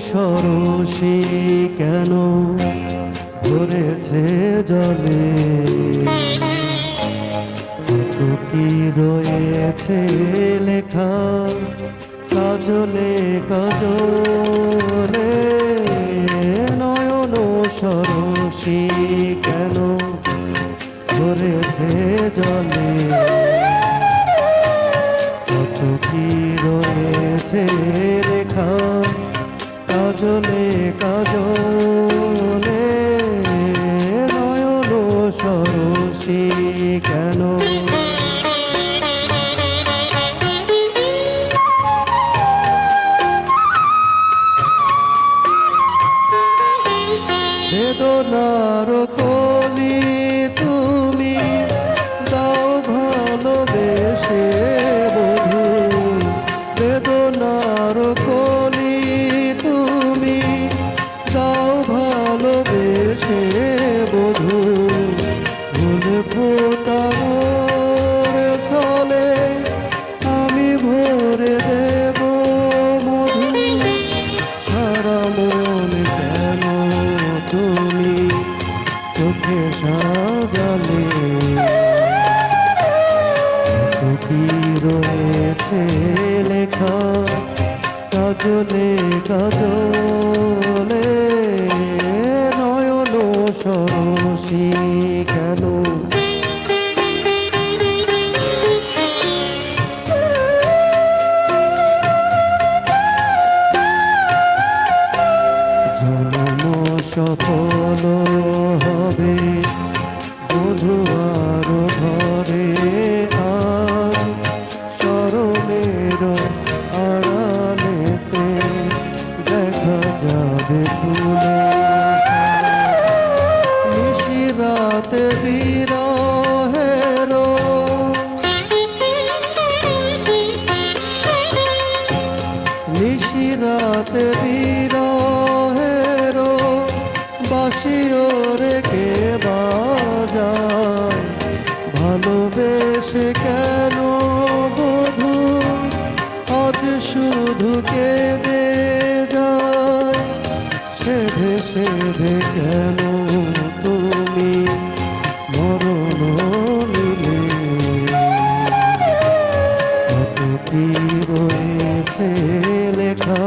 সরসী কেন ধরেছে জলে? কি রয়েছে লেখা কাজলে কাজলে? নয়ন সরসী বেদনার কলি তুমি দাও ভালোবেসে বধু। বেদনার কলি তুমি দাও ভালোবেসে বধু। ভুল চোখে সাজালে কি রয়েছে লেখা কাজলে কাজলে নয়ন সরসী কেন? জন্ম সফল যাবে ফুলে। নিশিরাতে বিরহের নিশিরাতে বিরহের বাসিও রেখে বাজায়? ভালোবেসে কেন বধু? আজ শুধু কেঁদে সেধে কেন তুমি মরণ নিলে? কত রয়েছে লেখা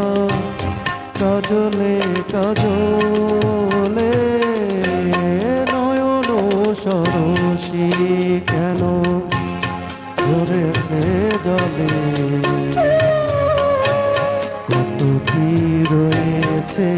কাজলে কাজলে নয়ন সরসী কেন ধরেছে জলে? কত কি রয়েছে